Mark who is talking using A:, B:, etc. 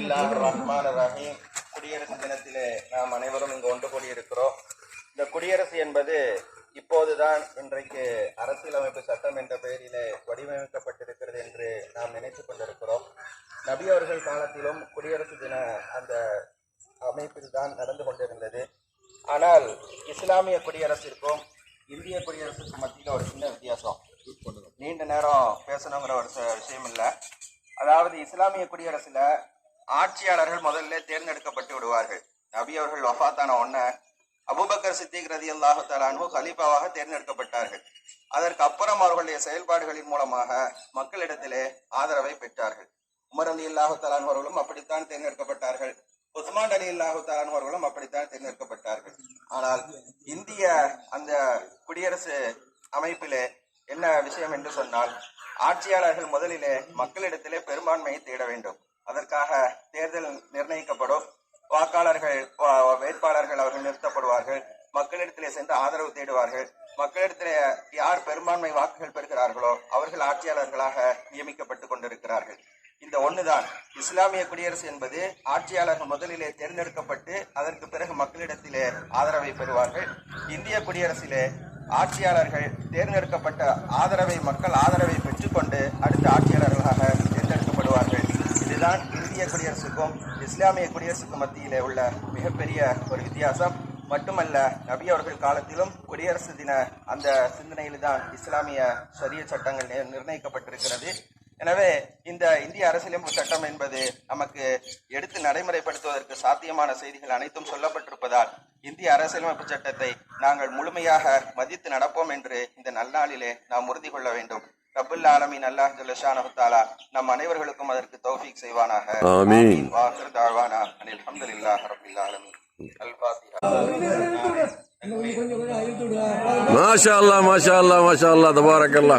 A: பிஸ்மில்லாஹ் ரஹ்மான் ரஹீம் குடியரசு தினத்திலே நாம் அனைவரும் இங்கு ஒன்று கூடியிருக்கிறோம். இந்த குடியரசு என்பது இப்போதுதான் இன்றைக்கு அரசியலமைப்பு சட்டம் என்ற பெயரிலே வடிவமைக்கப்பட்டிருக்கிறது என்று நாம் நினைத்துக் கொண்டிருக்கிறோம். நபி அவர்கள் காலத்திலும் குடியரசு தின அந்த அமைப்பில் தான் நடந்து கொண்டிருந்தது. ஆனால் இஸ்லாமிய குடியரசிற்கும் இந்திய குடியரசுக்கும் மத்தியில் ஒரு சின்ன வித்தியாசம். நீண்ட நேரம் பேசணுங்கிற ஒரு விஷயம் இல்லை அதாவது இஸ்லாமிய குடியரசில் ஆட்சியாளர்கள் முதல்ல தேர்ந்தெடுக்கப்பட்டு விடுவார்கள். நபி அவர்கள் வஃபாத்தான ஒன்ன அபூபக்கர் சித்திக் ரதி அல்லாஹு தலானு தேர்ந்தெடுக்கப்பட்டார்கள். அதற்கு அப்புறம் அவர்களுடைய செயல்பாடுகளின் மூலமாக மக்களிடத்திலே ஆதரவை பெற்றார்கள். உமர் அலி அல்லாஹு அவர்களும் அப்படித்தான் தேர்ந்தெடுக்கப்பட்டார்கள். உஸ்மான் அலி அல்லாஹு அவர்களும் அப்படித்தான் தேர்ந்தெடுக்கப்பட்டார்கள். ஆனால் இந்திய அந்த குடியரசு அமைப்பிலே என்ன விஷயம் என்று சொன்னால் ஆட்சியாளர்கள் முதலிலே மக்களிடத்திலே பெரும்பான்மையை தேட வேண்டும். அதற்காக தேர்தல் நிர்ணயிக்கப்படும். வாக்காளர்கள் வேட்பாளர்கள் அவர்கள் நிறுத்தப்படுவார்கள். மக்களிடத்திலே சென்று ஆதரவு தேடுவார்கள். மக்களிடத்திலே யார் பெரும்பான்மை வாக்குகள் பெறுகிறார்களோ அவர்கள் ஆட்சியாளர்களாக நியமிக்கப்பட்டுக் கொண்டிருக்கிறார்கள். இந்த ஒண்ணுதான். இஸ்லாமிய குடியரசு என்பது ஆட்சியாளர்கள் முதலிலே தேர்ந்தெடுக்கப்பட்டு அதற்கு பிறகு மக்களிடத்திலே ஆதரவை பெறுவார்கள். இந்திய குடியரசிலே ஆட்சியாளர்கள் தேர்ந்தெடுக்கப்பட்ட ஆதரவை மக்கள் ஆதரவை பெற்றுக்கொண்டு அடுத்த ஆட்சியாளர்களாக இந்திய குடியரசுக்கும் இஸ்லாமிய குடியரசுக்கும் மத்தியில் உள்ள மிகப்பெரிய ஒரு வித்தியாசம். மட்டுமல்ல நபி அவர்கள் காலத்திலும் குடியரசு தின அந்த சிந்தனையில் தான் இஸ்லாமிய சரிய சட்டங்கள் நிர்ணயிக்கப்பட்டிருக்கிறது. எனவே இந்த இந்திய அரசியலமைப்பு சட்டம் என்பது நமக்கு எடுத்து நடைமுறைப்படுத்துவதற்கு சாத்தியமான செய்திகள் அனைத்தும் சொல்லப்பட்டிருப்பதால் இந்திய அரசியலமைப்பு சட்டத்தை நாங்கள் முழுமையாக மதித்து நடப்போம் என்று இந்த நல்லாளிலே நாம் உறுதி கொள்ள வேண்டும். ரபுல் ஆலமீன் அல்லாஹ் ஜல்லஷானஹு தஆலா நம் அனைவர்களுக்கும் அதற்கு தௌஃபீக் செய்வானாக
B: ஆமீன்.
A: வாஹிர் தாவானா அனில் ஹம்துலில்லாஹி ரப்பில் ஆலமீன் அல் ஃபாத்திஹா
B: மாஷா அல்லா மாஷா அல்லா மாஷா அல்லா தபாரக் அல்லா